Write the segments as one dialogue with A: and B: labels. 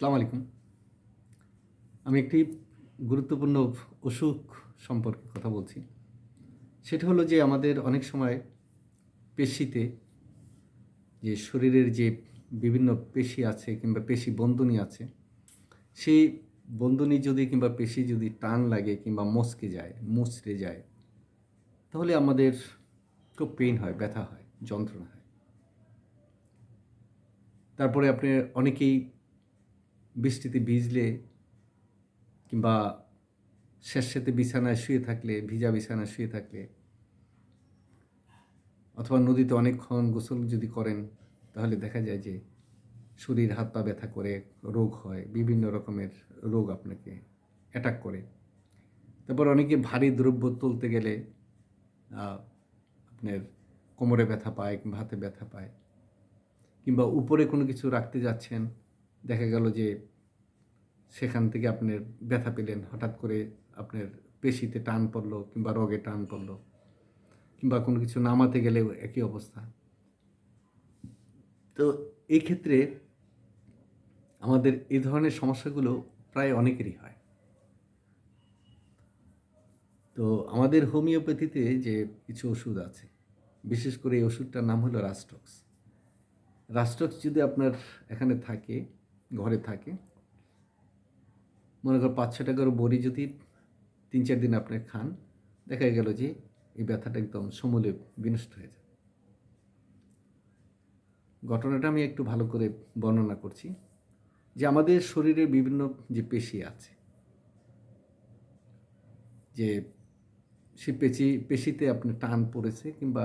A: আসসালামু আলাইকুম। আমি একটি গুরুত্বপূর্ণ অসুখ সম্পর্কে কথা বলছি। সেটা হলো যে আমাদের অনেক সময় পেশিতে যে শরীরের যে বিভিন্ন পেশি আছে কিংবা পেশি বন্ধনী আছে, সেই বন্ধনী যদি কিংবা পেশি যদি টান লাগে কিংবা মচকে যায়, মুচড়ে যায়, তাহলে আমাদের খুব পেইন হয়, ব্যথা হয়, যন্ত্রণা হয়। তারপরে আপনি অনেকেই বৃষ্টিতে ভিজলে কিংবা স্যাঁতস্যাঁতে বিছানায় শুয়ে থাকলে, ভিজা বিছানায় শুয়ে থাকলে, অথবা নদীতে অনেকক্ষণ গোসল যদি করেন, তাহলে দেখা যায় যে শরীর, হাত পা ব্যথা করে, রোগ হয়, বিভিন্ন রকমের রোগ আপনাকে অ্যাটাক করে। তারপর অনেকে ভারী দ্রব্য তুলতে গেলে আপনার কোমরে ব্যথা পায় কিংবা হাতে ব্যথা পায়, কিংবা উপরে কোনো কিছু রাখতে যাচ্ছেন দেখা গেল যে সেখান থেকে আপনার ব্যথা পেলেন, হঠাৎ করে আপনার পেশিতে টান পড়ল কিংবা রগে টান পড়ল কিংবা কোনো কিছু নামাতে গেলেও একই অবস্থা। তো এই ক্ষেত্রে আমাদের এই ধরনের সমস্যাগুলো প্রায় অনেকেরই হয়। তো আমাদের হোমিওপ্যাথিতে যে কিছু ওষুধ আছে, বিশেষ করে এই ওষুধটার নাম হলো রাস্টক্স রাস্টক্স যদি আপনার এখানে থাকে ঘরে থাকে। মনে কর পাঁচ ছ টাকার বড়ি যদি তিন, চার দিন আপনি খান, দেখা গেল যে এই ব্যথাটা একদম সমূলে বিনষ্ট হয়ে যায়। ঘটনাটা আমি একটু ভালো করে বর্ণনা করছি। যে আমাদের শরীরে বিভিন্ন যে পেশি আছে, যে সে পেশি, পেশিতে আপনি টান পড়েছে কিংবা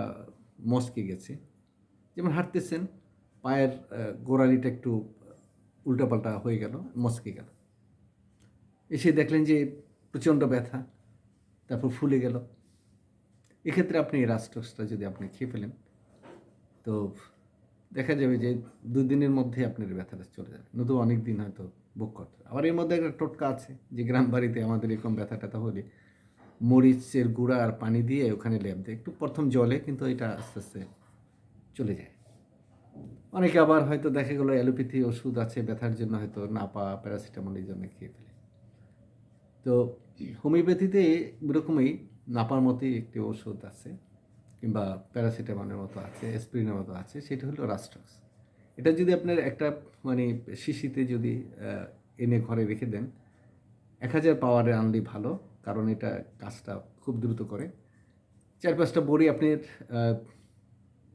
A: মচকে গেছে, যেমন হাঁটতেছেন, পায়ের গোড়ালিটা একটু উল্টাপাল্টা হয়ে গেল মচকে গেল। এসে দেখলেন যে প্রচণ্ড ব্যথা, তারপর ফুলে গেল। এক্ষেত্রে আপনি এই রাস্টক্সটা যদি আপনি খেয়ে ফেলেন, তো দেখা যাবে যে দুদিনের মধ্যে আপনার ব্যথাটা চলে যাবে। নতুন অনেক দিন হয়তো বুক করতে। আবার এর মধ্যে একটা টোটকা আছে যে গ্রাম বাড়িতে আমাদের এরকম ব্যথা ট্যাথা হলে মরিচের গুঁড়া আর পানি দিয়ে ওখানে লেপ দেয়। একটু প্রথম জলে কিন্তু এটা আস্তে আস্তে চলে যায়। অনেকে আবার হয়তো দেখা গেলো অ্যালোপ্যাথি ওষুধ আছে, ব্যথার জন্য হয়তো নাপা, প্যারাসিটামল এই জন্য খেয়ে ফেলে। তো হোমিওপ্যাথিতে এরকমই নাপার মতোই একটি ওষুধ আছে, কিংবা প্যারাসিটামলের মতো আছে অ্যাসপিরিনের মতো আছে, সেটা হলো রাস্টক্স এটা যদি আপনার একটা মানে শিশিতে যদি এনে ঘরে রেখে দেন, এক হাজার পাওয়ারে আনলেই ভালো, কারণ এটা কাজটা খুব দ্রুত করে। চার পাঁচটা বড়ি আপনি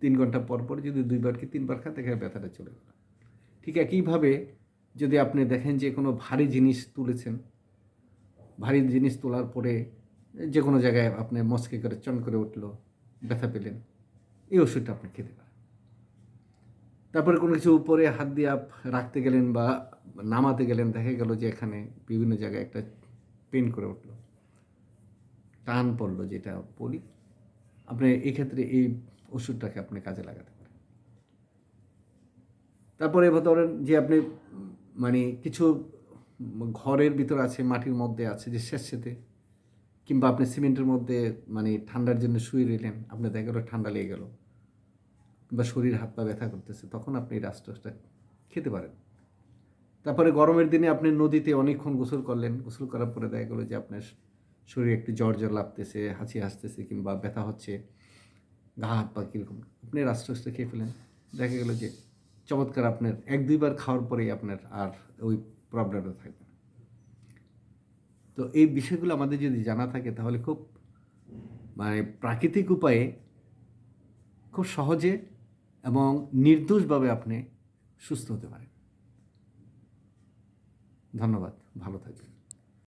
A: তিন ঘণ্টা পর পর যদি দুইবার কি তিনবার খান দেখে ব্যথাটা চলে গেল। ঠিক একইভাবে যদি আপনি দেখেন যে কোনো ভারী জিনিস তুলেছেন, ভারী জিনিস তোলার পরে যে কোনো জায়গায় আপনি মস্কে করে চন করে উঠল, ব্যথা পেলেন, এই ওষুধটা আপনি খেতে পারেন। তারপরে কোনো কিছু উপরে হাত দিয়ে আপ রাখতে গেলেন বা নামাতে গেলেন, দেখা গেল যে এখানে বিভিন্ন জায়গায় একটা পেন করে উঠল। টান পড়ল, যেটা বলি। আপনি এক্ষেত্রে এই ওষুধটাকে আপনি কাজে লাগাতে পারেন। তারপরে এবার ধরেন যে আপনি মানে কিছু ঘরের ভিতর আছে, মাটির মধ্যে আছে, যে স্যাঁতস্যাঁতে কিংবা আপনি সিমেন্টের মধ্যে মানে ঠান্ডার জন্য শুয়ে রইলেন, আপনার দেখা গেলো ঠান্ডা লেগে গেল, কিংবা শরীর হাত পা ব্যথা করতেছে, তখন আপনি এই রাস্টসটা খেতে পারেন। তারপরে গরমের দিনে আপনি নদীতে অনেকক্ষণ গোসল করলেন, গোসল করার পরে দেখা গেলো যে আপনার শরীরে একটু জ্বর জ্বর লাগতেছে, হাঁচি আসতেছে, কিংবা ব্যথা হচ্ছে। হাত পা কীরকম। আপনি রাস্টসটা খেয়ে ফেলেন। দেখা গেলো যে চমৎকার আপনার এক দুইবার খাওয়ার পরেই আপনার আর ওই প্রবলেমটা থাকবে তো এই বিষয়গুলো আমাদের যদি জানা থাকে তাহলে খুব মানে প্রাকৃতিক উপায়ে খুব সহজে এবং নির্দোষভাবে আপনি সুস্থ হতে পারেন। ধন্যবাদ। ভালো থাকবেন।